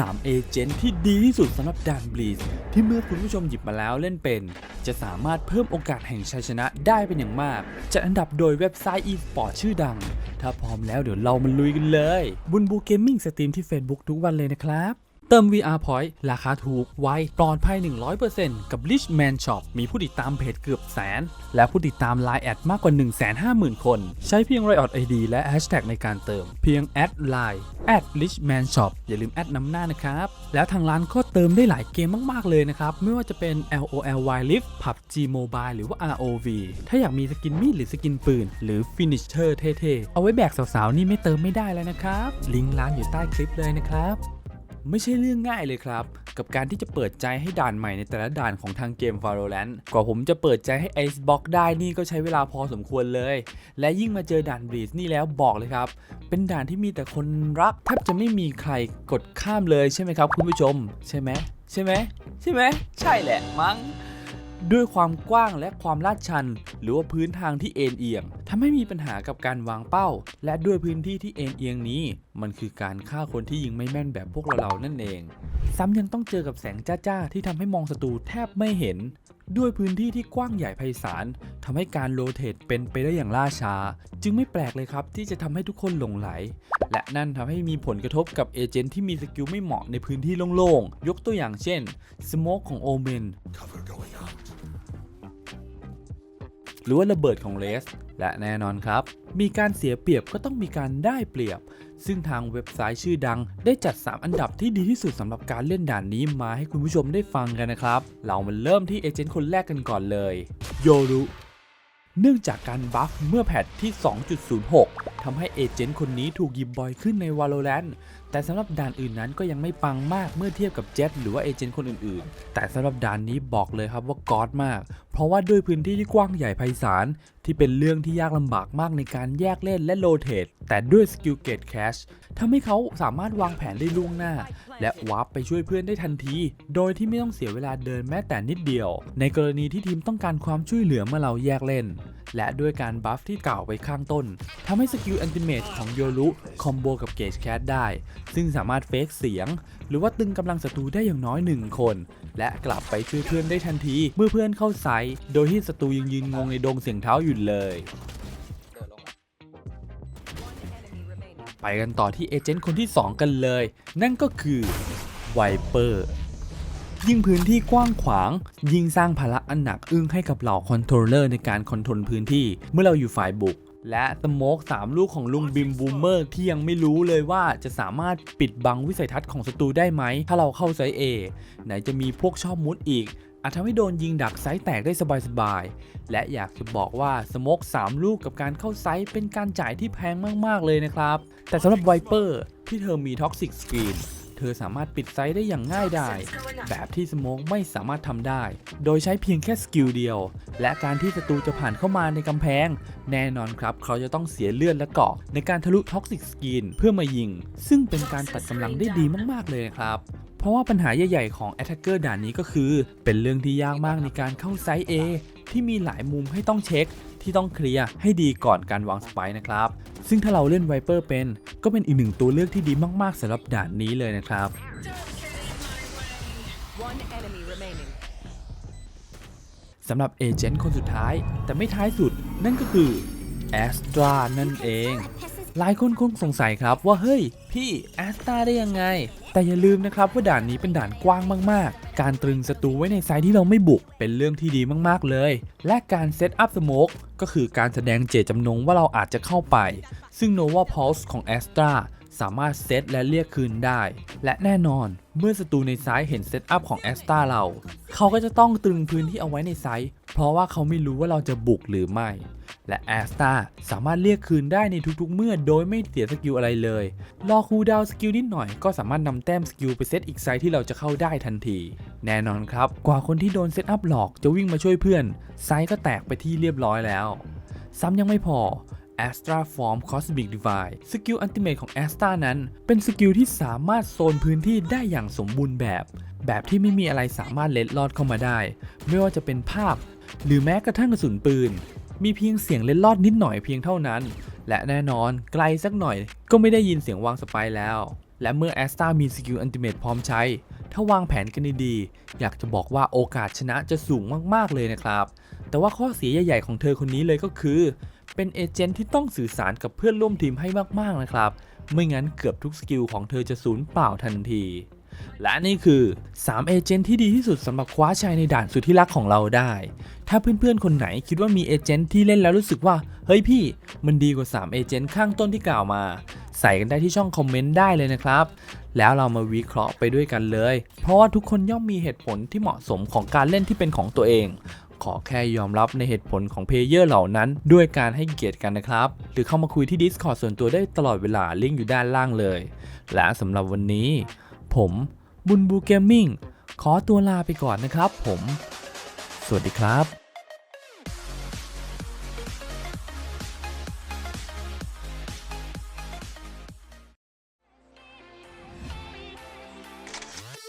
3 เอเจนต์ที่ดีที่สุดสำหรับด่านบลีสที่เมื่อคุณผู้ชมหยิบมาแล้วเล่นเป็น จะสามารถเพิ่มโอกาสแห่งชัยชนะได้เป็นอย่างมาก จัดอันดับโดยเว็บไซต์ e-sport ชื่อดัง ถ้าพร้อมแล้วเดี๋ยวเรามาลุยกันเลย บุญบูเกมมิ่งสตรีมที่ Facebook ทุกวันเลยนะครับ เติม VR Point ราคาถูก ไว ปลอดภัย 100%กับ Richman Shop มีผู้ติดตามเพจเกือบแสน และผู้ติดตาม Line แอดมากกว่า 150,000 คน ใช้เพียง Riot ID และ Hashtag ในการเติม เพียงแอด Line แอด Richman Shop อย่าลืมแอดนำหน้านะครับ แล้วทางร้านก็เติมได้หลายเกมมาก ๆ เลยนะครับ ไม่ว่าจะเป็น LOL Wild Rift PUBG Mobile หรือว่า ROV ถ้าอยากมีสกินมีดหรือสกินปืน หรือ Finisher เท่ๆ เอาไว้แบกสาวๆนี่ไม่เติมไม่ได้แล้วนะครับ ลิงก์ร้านอยู่ใต้คลิปเลยนะครับ ไม่ใช่เรื่องง่ายเลยครับ กับการที่จะเปิดใจให้ด่านใหม่ในแต่ละด่านของทางเกม Valorant กว่าผมจะเปิดใจให้ Icebox ได้นี่ก็ใช้เวลาพอสมควรเลย และยิ่งมาเจอด่าน Breeze นี่แล้วบอกเลยครับ เป็นด่านที่มีแต่คนรักแทบจะไม่มีใครกดข้ามเลยใช่ไหมครับ คุณผู้ชม ใช่ไหมใช่ไหมใช่ไหมใช่แหละมั้ง ด้วยความกว้างและความลาดชัน หรือว่าพื้นทางที่เอ็นเอียงทำให้มีปัญหากับการวางเป้า และด้วยพื้นที่ที่เอ็นเอียงนี้ มันคือการฆ่าคนที่ยิงไม่แม่นแบบพวกเราๆนั่นเอง ซ้ำยังต้องเจอกับแสงจ้าๆที่ทำให้มองศัตรูแทบไม่เห็น ด้วยพื้นที่ที่กว้างใหญ่ไพศาลทำให้การโรเตทเป็นไปได้อย่างล่าช้า จึงไม่แปลกเลยครับที่จะทำให้ทุกคนหลงไหล และนั่นทำให้มีผลกระทบกับเอเจนต์ที่มีสกิลไม่เหมาะในพื้นที่โล่งๆยกตัวอย่างเช่นสโมกของโอเมน หรือว่าระเบิดของเลส และแน่นอนครับ มีการเสียเปรียบก็ต้องมีการได้เปรียบ ซึ่งทางเว็บไซต์ชื่อดัง ได้จัด 3 อันดับที่ดีที่สุดสำหรับการเล่นด่านนี้มาให้คุณผู้ชมได้ฟังกันนะครับ เรามาเริ่มที่เอเจนต์คนแรกกันก่อนเลยโยรุเนื่องจากการบัฟเมื่อแพทที่ 2.06 ทำให้เอเจนต์คนนี้ถูกหยิบบ่อยขึ้นใน Valorant แต่สำหรับด่านอื่นนั้นก็ยังไม่ปังมากเมื่อเทียบกับเจ็ตหรือว่าเอเจนต์คนอื่นๆ แต่สำหรับด่านนี้บอกเลยครับว่าก๊อดมาก เพราะว่าด้วยพื้นที่ที่กว้างใหญ่ไพศาลที่เป็นเรื่องที่ยากลำบากมากในการแยกเล่นและโรเตทแต่ด้วยสกิลเกตแคชทำให้เขาสามารถวางแผนได้ล่วงหน้า และวาร์ปไปช่วยเพื่อนได้ทันที โดยที่ไม่ต้องเสียเวลาเดินแม้แต่นิดเดียว ในกรณีที่ทีมต้องการความช่วยเหลือเมื่อเราแยกเล่น และด้วยการบัฟที่กล่าวไปข้างต้นทำให้สกิลแอนติเมตของโยรุคอมโบกับเกจแคทได้ ซึ่งสามารถเฟกเสียง หรือว่าตึงกำลังศัตรูได้อย่างน้อยหนึ่งคน และกลับไปช่วยเพื่อนได้ทันทีเมื่อเพื่อนเข้าไซต์โดยที่ศัตรูยังยืนงงในดงเสียงเท้าอยู่เลยไปกันต่อที่เอเจนต์คนที่ 2 กันเลย นั่นก็คือไวเปอร์ ยิ่งพื้นที่กว้างขวาง ยิ่งสร้างภาระอันหนักอึ้งให้กับเหล่าคอนโทรลเลอร์ในการคอนโทรลพื้นที่ เมื่อเราอยู่ฝ่ายบุกและสโมก3ลูกของลุงบิมบูมเมอร์ที่ยังไม่รู้เลยว่าจะสามารถปิดบังวิสัยทัศน์ของศัตรูได้ไหม ถ้าเราเข้าไซส์ A ไหนจะมีพวกชอบมุดอีก อาจทำให้โดนยิงดักไซส์แตกได้สบายๆ และอยากจะบอกว่าสโมก3 ลูกกับการเข้าไซส์เป็นการจ่ายที่แพงมากๆเลยนะครับ แต่สำหรับไวเปอร์ที่เธอมีท็อกซิกสกรีน ธอสามารถปิดไซต์ได้อย่างง่ายดายแบบที่สโมกไม่สามารถทำได้ โดยใช้เพียงแค่สกิลเดียว และการที่ศัตรูจะผ่านเข้ามาในกำแพง แน่นอนครับ เขาจะต้องเสียเลือดและเกาะในการทะลุท็อกซิกสกรีนเพื่อมายิง ซึ่งเป็นการตัดกำลังได้ดีมากๆเลยครับ เพราะว่าปัญหาใหญ่ๆของ Attacker ด่านนี้ก็คือ เป็นเรื่องที่ยากมากในการเข้าไซต์ A ที่มีหลายมุมให้ต้องเช็คที่ต้องเคลียร์ให้ดีก่อนการวางสไปร์นะครับ ซึ่งถ้าเราเล่นไวเปอร์เป็น ก็เป็นอีกหนึ่งตัวเลือกที่ดีมากๆสำหรับด่านนี้เลยนะครับ สำหรับเอเจนต์คนสุดท้าย แต่ไม่ท้ายสุดนั่นก็คือแอสตรานั่นเอง หลายคนคงสงสัยครับว่าเฮ้ย พี่แอสตาได้ยังไง แต่อย่าลืมนะครับว่าด่านนี้เป็นด่านกว้างมากๆ การตรึงศัตรูไว้ในไซต์ที่เราไม่บุก เป็นเรื่องที่ดีมากๆเลย และการเซตอัพสโมกก็คือการแสดงเจตจำนงว่าเราอาจจะเข้าไป ซึ่ง Nova Pulse ของ a s t r a สามารถเซตและเรียกคืนได้ และแน่นอนเมื่อศัตรูในไซต์เห็นเซตอัพของ a s t r a เรา เขาก็จะต้องตรึงพื้นที่เอาไว้ในไซต์เพราะว่าเขาไม่รู้ว่าเราจะบุกหรือไม่ และ a s t r a สามารถเรียกคืนได้ในทุกๆ เมื่อโดยไม่เสียสกิลอะไรเลย รอคูดาวสกิลนิดหน่อยก็สามารถนำแต้มสกิลไปเซตอีกไซต์ที่เราจะเข้าได้ทันที แน่นอนครับ กว่าคนที่โดนเซตอัพหลอกจะวิ่งมาช่วยเพื่อน ไซต์ก็แตกไปที่เรียบร้อยแล้ว ซ้ำยังไม่พอ Astra Form Cosmic Divide สกิลอันติเมตของ Astra นั้น เป็นสกิลที่สามารถโซนพื้นที่ได้อย่างสมบูรณ์แบบ แบบที่ไม่มีอะไรสามารถเล็ดลอดเข้ามาได้ ไม่ว่าจะเป็นภาพ หรือแม้กระทั่งกระสุนปืน มีเพียงเสียงเล็ดลอดนิดหน่อยเพียงเท่านั้น และแน่นอนไกลสักหน่อย ก็ไม่ได้ยินเสียงวางสไปแล้ว และเมื่อแอสตามีสกิลอันติเมตพร้อมใช้ ถ้าวางแผนกันดีๆ อยากจะบอกว่าโอกาสชนะจะสูงมากๆเลยนะครับ แต่ว่าข้อเสียใหญ่ๆของเธอคนนี้เลยก็คือ เป็นเอเจนต์ที่ต้องสื่อสารกับเพื่อนร่วมทีมให้มากๆนะครับ ไม่งั้นเกือบทุกสกิลของเธอจะสูญเปล่าทันที และนี่คือ 3 เอเจนต์ที่ดีที่สุดสำหรับคว้าชัยในด่านสุดที่รักของเราได้ ถ้าเพื่อนๆ คนไหนคิดว่ามีเอเจนต์ที่เล่นแล้วรู้สึกว่า เฮ้ยพี่ มันดีกว่า 3 เอเจนต์ข้างต้นที่กล่าวมา ใส่กันได้ที่ช่องคอมเมนต์ได้เลยนะครับ แล้วเรามาวิเคราะห์ไปด้วยกันเลย เพราะว่าทุกคนย่อมมีเหตุผลที่เหมาะสมของการเล่นที่เป็นของตัวเองขอแค่ยอมรับในเหตุผลของเพลเยอร์เหล่านั้น ด้วยการให้เกียรติกันนะครับ หรือเข้ามาคุยที่ Discord ส่วนตัวได้ตลอดเวลาลิงก์อยู่ด้านล่างเลย และสำหรับวันนี้ ผมบุญบูเกมมิ่งขอตัวลาไปก่อนนะครับผม สวัสดีครับ